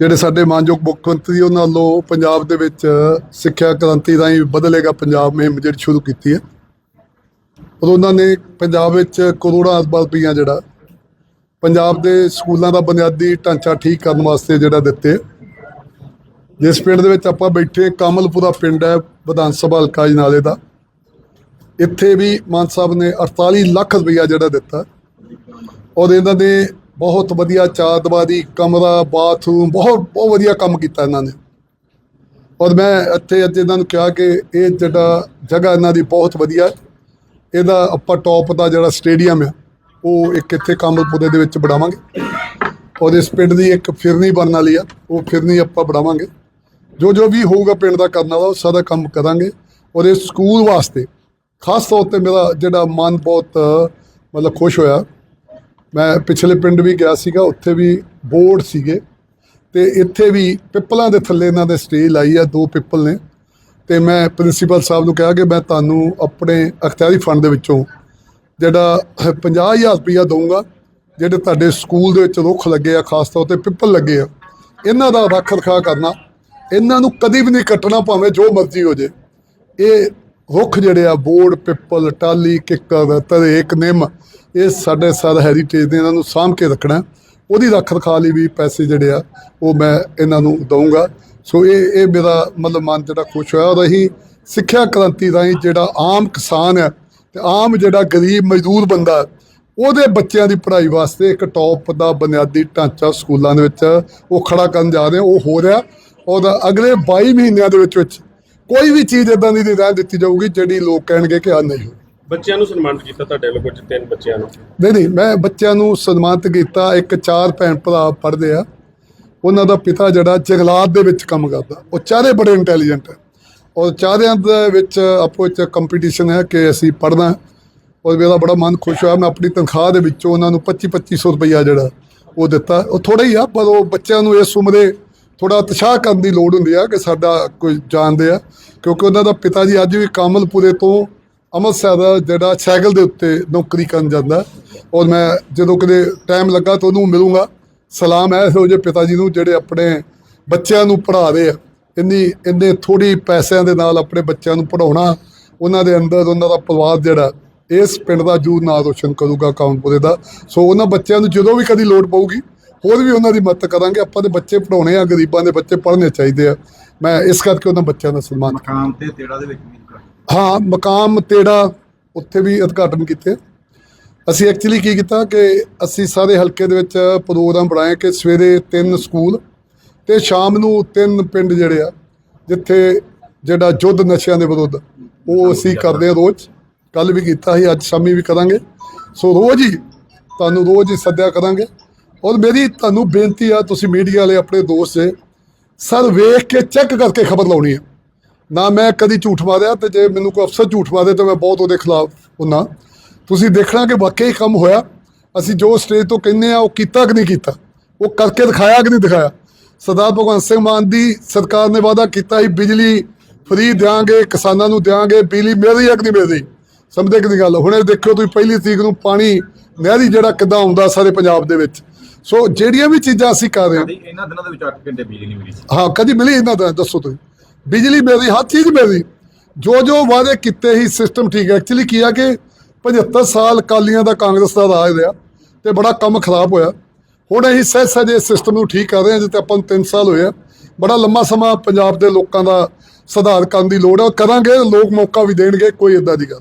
ਜਿਹੜੇ ਸਾਡੇ ਮਾਨਯੋਗ ਮੁੱਖ ਮੰਤਰੀ ਉਹਨਾਂ ਵੱਲੋਂ ਪੰਜਾਬ ਦੇ ਵਿੱਚ ਸਿੱਖਿਆ ਕ੍ਰਾਂਤੀ ਰਾਹੀਂ ਬਦਲੇਗਾ ਪੰਜਾਬ ਮੁਹਿੰਮ ਜਿਹੜੀ ਸ਼ੁਰੂ ਕੀਤੀ ਹੈ। ਉਦੋਂ ਉਹਨਾਂ ਨੇ ਪੰਜਾਬ ਵਿੱਚ ਕਰੋੜਾਂ ਅਰਬਾਂ ਰੁਪਈਆ ਜਿਹੜਾ ਪੰਜਾਬ ਦੇ ਸਕੂਲਾਂ ਦਾ ਬੁਨਿਆਦੀ ਢਾਂਚਾ ਠੀਕ ਕਰਨ ਵਾਸਤੇ ਜਿਹੜਾ ਦਿੱਤੇ ਜਿਸ ਪਿੰਡ ਦੇ ਵਿੱਚ ਆਪਾਂ ਬੈਠੇ ਕਮਲਪੁਰਾ ਪਿੰਡ ਹੈ, ਵਿਧਾਨ ਸਭਾ ਹਲਕਾ ਜਨਾਲੇ ਦਾ। ਇੱਥੇ ਵੀ ਮਾਨ ਸਾਹਿਬ ਨੇ 48 ਲੱਖ ਰੁਪਈਆ ਜਿਹੜਾ ਦਿੱਤਾ। ਔਰ ਇਹਨਾਂ ਨੇ ਬਹੁਤ ਵਧੀਆ ਚਾਰ ਕਮਰਾ, ਬਾਥਰੂਮ, ਬਹੁਤ ਬਹੁਤ ਵਧੀਆ ਕੰਮ ਕੀਤਾ ਇਹਨਾਂ ਨੇ। ਔਰ ਮੈਂ ਇੱਥੇ ਅੱਜ ਇਹਨਾਂ ਨੂੰ ਕਿਹਾ ਕਿ ਇਹ ਜਿਹੜਾ ਜਗ੍ਹਾ ਇਹਨਾਂ ਦੀ ਬਹੁਤ ਵਧੀਆ, ਇਹਦਾ ਆਪਾਂ ਟੌਪ ਦਾ ਜਿਹੜਾ ਸਟੇਡੀਅਮ ਹੈ ਉਹ ਇੱਕ ਇੱਥੇ ਕਾਮਲਪੁਰੇ ਦੇ ਵਿੱਚ ਬਣਾਵਾਂਗੇ। ਔਰ ਇਸ ਪਿੰਡ ਦੀ ਇੱਕ ਫਿਰਨੀ ਬਣਨ ਵਾਲੀ ਆ, ਉਹ ਫਿਰਨੀ ਆਪਾਂ ਬਣਾਵਾਂਗੇ। ਜੋ ਜੋ ਵੀ ਹੋਊਗਾ ਪਿੰਡ ਦਾ ਕਰਨ ਵਾਲਾ ਉਹ ਸਾਰਾ ਕੰਮ ਕਰਾਂਗੇ। ਔਰ ਇਸ ਸਕੂਲ ਵਾਸਤੇ, ਖਾਸ ਤੌਰ ਤੇ ਮੇਰਾ ਜਿਹੜਾ ਮਨ ਬਹੁਤ, ਮਤਲਬ ਖੁਸ਼ ਹੋਇਆ। ਮੈਂ ਪਿਛਲੇ ਪਿੰਡ ਵੀ ਗਿਆ ਸੀਗਾ, ਉੱਥੇ ਵੀ ਬੋਰਡ ਸੀਗੇ। ਤੇ ਇੱਥੇ ਵੀ ਪਿੱਪਲਾਂ ਦੇ ਥੱਲੇ ਇਹਨਾਂ ਦੇ ਸਟੇਜ ਲਾਈ ਆ, ਦੋ ਪਿੱਪਲ ਨੇ। ਤੇ ਮੈਂ ਪ੍ਰਿੰਸੀਪਲ ਸਾਹਿਬ ਨੂੰ ਕਿਹਾ ਕਿ ਮੈਂ ਤੁਹਾਨੂੰ ਆਪਣੇ ਅਖਤਿਆਰੀ ਫੰਡ ਦੇ ਵਿੱਚੋਂ ਜਿਹੜਾ 50000 ਰੁਪਇਆ ਦਊਂਗਾ, ਜਿਹੜੇ ਤੁਹਾਡੇ ਸਕੂਲ ਦੇ ਵਿੱਚ ਰੁੱਖ ਲੱਗੇ ਆ, ਖਾਸ ਤੌਰ ਤੇ ਪਿੱਪਲ ਲੱਗੇ ਆ, ਇਹਨਾਂ ਦਾ ਰੱਖ ਰਖਾਅ ਕਰਨਾ। ਇਹਨਾਂ ਨੂੰ ਕਦੀ ਵੀ ਨਹੀਂ ਕੱਟਣਾ, ਭਾਵੇਂ ਜੋ ਮਰਜ਼ੀ ਹੋ ਜੇ। ਇਹ ਰੁੱਖ ਜਿਹੜੇ ਆ ਬੋਰਡ ਪਿੱਪਲ ਟਾਲੀ ਕਿੱਕਰ ਤਰੇਕ ਨਿੰਮ, ਇਹ ਸਾਡੇ ਸਾਰ ਹੈਰੀਟੇਜ ਨੇ ਇਹਨਾਂ ਨੂੰ ਸਾਂਭ ਕੇ ਰੱਖਣਾ। ਉਹਦੀ ਰੱਖ ਰਖਾ ਲਈ ਵੀ ਪੈਸੇ ਜਿਹੜੇ ਆ, ਉਹ ਮੈਂ ਇਹਨਾਂ ਨੂੰ ਦਊਂਗਾ। ਸੋ ਇਹ ਇਹ ਮੇਰਾ ਮਤਲਬ ਮਨ ਜਿਹੜਾ ਖੁਸ਼ ਹੋਇਆ। ਔਰ ਅਸੀਂ ਸਿੱਖਿਆ ਕ੍ਰਾਂਤੀ ਰਾਹੀਂ ਜਿਹੜਾ ਆਮ ਕਿਸਾਨ ਹੈ ਤੇ ਆਮ ਜਿਹੜਾ ਗਰੀਬ ਮਜ਼ਦੂਰ ਬੰਦਾ, ਉਹਦੇ ਬੱਚਿਆਂ ਦੀ ਪੜ੍ਹਾਈ ਵਾਸਤੇ ਇੱਕ ਟੌਪ ਦਾ ਬੁਨਿਆਦੀ ਢਾਂਚਾ ਸਕੂਲਾਂ ਦੇ ਵਿੱਚ ਉਹ ਖੜਾ ਕਰਨ ਜਾ ਰਹੇ, ਉਹ ਹੋ ਰਿਹਾ। ਔਰ ਅਗਲੇ 22 ਮਹੀਨਿਆਂ ਦੇ ਵਿੱਚ ਵਿੱਚ ਕੋਈ ਵੀ ਚੀਜ਼ ਇਦਾਂ ਦੀ ਨਹੀਂ ਦਿੱਤੀ ਜਾਊਗੀ ਜਿਹੜੀ ਲੋਕ ਕਹਿਣਗੇ ਕਿ ਆ ਨਹੀਂ ਹੋਈ। ਬੱਚਿਆਂ ਨੂੰ ਸਨਮਾਨਿਤ ਕੀਤਾ ਤੁਹਾਡੇ ਵੱਲੋਂ ਕੁਝ ਤਿੰਨ ਬੱਚਿਆਂ ਨੂੰ? ਨਹੀਂ ਨਹੀਂ ਮੈਂ ਬੱਚਿਆਂ ਨੂੰ ਸਨਮਾਨਿਤ ਕੀਤਾ। ਇੱਕ ਚਾਰ ਭੈਣ ਭਰਾ ਪੜ੍ਹਦੇ ਆ। ਉਹਨਾਂ ਦਾ ਪਿਤਾ ਜਿਹੜਾ ਜੰਗਲਾਤ ਦੇ ਵਿੱਚ ਕੰਮ ਕਰਦਾ। ਉਹ ਚਾਰੇ ਬੜੇ ਇੰਟੈਲੀਜੈਂਟ ਹੈ ਔਰ ਚਾਰਿਆਂ ਦੇ ਵਿੱਚ ਆਪੋ ਵਿੱਚ ਕੰਪੀਟੀਸ਼ਨ ਹੈ ਕਿ ਅਸੀਂ ਪੜ੍ਹਨਾ ਔਰ ਮੇਰਾ ਬੜਾ ਮਨ ਖੁਸ਼ ਹੋਇਆ। ਮੈਂ ਆਪਣੀ ਤਨਖਾਹ ਦੇ ਵਿੱਚੋਂ ਉਹਨਾਂ ਨੂੰ 25 2500 ਰੁਪਈਆ ਜਿਹੜਾ ਉਹ ਦਿੱਤਾ। ਉਹ ਥੋੜਾ ਹੀ ਆ ਪਰ ਉਹ ਬੱਚਿਆਂ ਨੂੰ ਇਸ ਉਮਰੇ ਥੋੜਾ ਉਤਸ਼ਾਹ ਕਰਨ ਦੀ ਲੋੜ ਹੁੰਦੀ ਆ ਕਿ ਸਾਡਾ ਕੋਈ ਜਾਣਦੇ ਆ, ਕਿਉਂਕਿ ਉਹਨਾਂ ਦਾ ਪਿਤਾ ਜੀ ਅੱਜ ਵੀ ਕਾਮਲਪੁਰੇ ਤੋਂ ਅੰਮ੍ਰਿਤਸਰ ਦਾ ਜਿਹੜਾ ਸਾਈਕਲ ਦੇ ਉੱਤੇ ਨੌਕਰੀ ਕਰਨ ਜਾਂਦਾ। ਔਰ ਮੈਂ ਜਦੋਂ ਕਦੇ ਟਾਈਮ ਲੱਗਾ ਤਾਂ ਉਹਨੂੰ ਮਿਲੂੰਗਾ। ਸਲਾਮ ਹੈ ਇਹੋ ਜਿਹੇ ਪਿਤਾ ਜੀ ਨੂੰ ਜਿਹੜੇ ਆਪਣੇ ਬੱਚਿਆਂ ਨੂੰ ਪੜ੍ਹਾ ਰਹੇ ਆ। ਇੰਨੀ, ਇੰਨੇ ਥੋੜੀ ਪੈਸਿਆਂ ਦੇ ਨਾਲ ਆਪਣੇ ਬੱਚਿਆਂ ਨੂੰ ਪੜਾਉਣਾ ਉਹਨਾਂ ਦੇ ਅੰਦਰ ਉਹਨਾਂ ਦਾ ਪਰਿਵਾਰ ਜਿਹੜਾ, ਇਸ ਪਿੰਡ ਦਾ ਜੂ ਨਾਂ ਰੋਸ਼ਨ ਕਰੂਗਾ ਕਾਉਂਪੁਰੇ ਦਾ। ਸੋ ਉਹਨਾਂ ਬੱਚਿਆਂ ਨੂੰ ਜਦੋਂ ਵੀ ਕਦੀ ਲੋੜ ਪਊਗੀ ਹੋਰ ਵੀ ਉਹਨਾਂ ਦੀ ਮਦਦ ਕਰਾਂਗੇ। ਆਪਾਂ ਦੇ ਬੱਚੇ ਪੜਾਉਣੇ ਆ ਗਰੀਬਾਂ ਦੇ ਬੱਚੇ ਪੜ੍ਹਨੇ ਚਾਹੀਦੇ ਆ। ਮੈਂ ਇਸ ਕਰਕੇ ਉਹਨਾਂ ਬੱਚਿਆਂ ਦਾ ਸਨਮਾਨ ਮਕਾਮ ਤੇ ਤੇੜਾ ਦੇ ਵਿੱਚ ਵੀ ਹਾਂ ਮਕਾਮ ਤੇੜਾ ਉੱਥੇ ਵੀ ਉਦਘਾਟਨ ਕੀਤੇ। ਅਸੀਂ ਐਕਚੁਅਲੀ ਕੀ ਕੀਤਾ ਕਿ ਅਸੀਂ ਸਾਰੇ ਹਲਕੇ ਦੇ ਵਿੱਚ ਪ੍ਰੋਗਰਾਮ ਬਣਾਏ ਕਿ ਸਵੇਰੇ ਤਿੰਨ ਸਕੂਲ ਤੇ ਸ਼ਾਮ ਨੂੰ ਤਿੰਨ ਪਿੰਡ ਜਿਹੜੇ ਆ ਜਿੱਥੇ ਜਿਹੜਾ ਯੁੱਧ ਨਸ਼ਿਆਂ ਦੇ ਵਿਰੁੱਧ ਉਹ ਅਸੀਂ ਕਰਦੇ ਹਾਂ ਰੋਜ਼। ਕੱਲ ਵੀ ਕੀਤਾ ਸੀ ਅੱਜ ਸ਼ਾਮੀ ਵੀ ਕਰਾਂਗੇ। ਸੋ ਰੋਜ਼ ਹੀ ਤੁਹਾਨੂੰ ਰੋਜ਼ ਹੀ ਸੱਦਿਆ ਕਰਾਂਗੇ। ਔਰ ਮੇਰੀ ਤੁਹਾਨੂੰ ਬੇਨਤੀ ਆ, ਤੁਸੀਂ ਮੀਡੀਆ ਵਾਲੇ ਆਪਣੇ ਦੋਸਤ ਜੇ, ਸਰ ਵੇਖ ਕੇ ਚੈੱਕ ਕਰਕੇ ਖਬਰ ਲਾਉਣੀ ਹੈ ਨਾ ਮੈਂ ਕਦੀ ਝੂਠ ਮਾਰਿਆ ਤੇ ਜੇ ਮੈਨੂੰ ਕੋਈ ਅਫਸਰ ਝੂਠ ਮਾਰੇ ਤਾਂ ਮੈਂ ਬਹੁਤ ਉਹਦੇ ਖਿਲਾਫ ਹੁੰਨਾ। ਤੁਸੀਂ ਦੇਖਣਾ ਕਿ ਵਾਕਈ ਕੰਮ ਹੋਇਆ। ਅਸੀਂ ਜੋ ਸਟੇਜ ਤੋਂ ਕਹਿੰਦੇ ਆ, ਉਹ ਕੀਤਾ ਕਿ ਨਹੀਂ ਕੀਤਾ? ਉਹ ਕਰਕੇ ਦਿਖਾਇਆ ਕਿ ਨਹੀਂ ਦਿਖਾਇਆ? ਸਰਦਾਰ ਭਗਵੰਤ ਸਿੰਘ ਮਾਨ ਦੀ ਸਰਕਾਰ ਨੇ ਵਾਅਦਾ ਕੀਤਾ ਸੀ, ਬਿਜਲੀ ਫਰੀ ਦਿਆਂਗੇ, ਕਿਸਾਨਾਂ ਨੂੰ ਦਿਆਂਗੇ, ਬਿਜਲੀ ਮਿਲ ਰਹੀ ਹੈ ਕਿ ਨਹੀਂ ਮਿਲ ਰਹੀ ਸਮਝਦੇ ਕਿ ਨਹੀਂ ਗੱਲ? ਹੁਣੇ ਦੇਖਿਓ ਤੁਸੀਂ, ਪਹਿਲੀ ਤਰੀਕ ਨੂੰ ਪਾਣੀ ਨਹਿਰੀ ਜਿਹੜਾ ਕਿੱਦਾਂ ਆਉਂਦਾ ਸਾਰੇ ਪੰਜਾਬ ਦੇ ਵਿੱਚ। ਸੋ ਜਿਹੜੀਆਂ ਵੀ ਚੀਜ਼ਾਂ ਅਸੀਂ ਕਰ ਰਹੇ ਹਾਂ ਕਦੀ ਇਹਨਾਂ ਦਿਨਾਂ ਦੇ ਵਿੱਚ 8 ਘੰਟੇ ਬਿਜਲੀ ਨਹੀਂ ਮਿਲੀ ਸੀ। ਹਾਂ ਕਦੀ ਮਿਲੀ ਇਹਨਾਂ ਦਾ ਦੱਸੋ ਤੁਸੀਂ। ਬਿਜਲੀ ਮਿਲਦੀ ਹਰ ਚੀਜ਼ ਮਿਲਦੀ। ਜੋ ਜੋ ਵਾਅਦੇ ਕੀਤੇ ਹੀ ਸਿਸਟਮ ਠੀਕ ਹੈ। ਐਕਚੁਅਲੀ ਕੀ ਆ ਕਿ 75 ਸਾਲ ਕਾਲੀਆਂ ਦਾ ਕਾਂਗਰਸ ਦਾ ਰਾਜ ਰਿਹਾ ਤੇ ਬੜਾ ਕੰਮ ਖਰਾਬ ਹੋਇਆ। ਹੁਣ ਅਸੀਂ ਸਹਿ ਸਹਿਜੇ ਸਿਸਟਮ ਨੂੰ ਠੀਕ ਕਰ ਰਹੇ ਹਾਂ ਜਿੱਤੇ ਆਪਾਂ ਨੂੰ 3 ਸਾਲ ਹੋਏ ਆ। ਬੜਾ ਲੰਮਾ ਸਮਾਂ ਪੰਜਾਬ ਦੇ ਲੋਕਾਂ ਦਾ ਸੁਧਾਰ ਕਰਨ ਦੀ ਲੋੜ ਹੈ। ਕਰਾਂਗੇ ਲੋਕ ਮੌਕਾ ਵੀ ਦੇਣਗੇ ਕੋਈ ਇਦਾਂ ਦੀ ਗੱਲ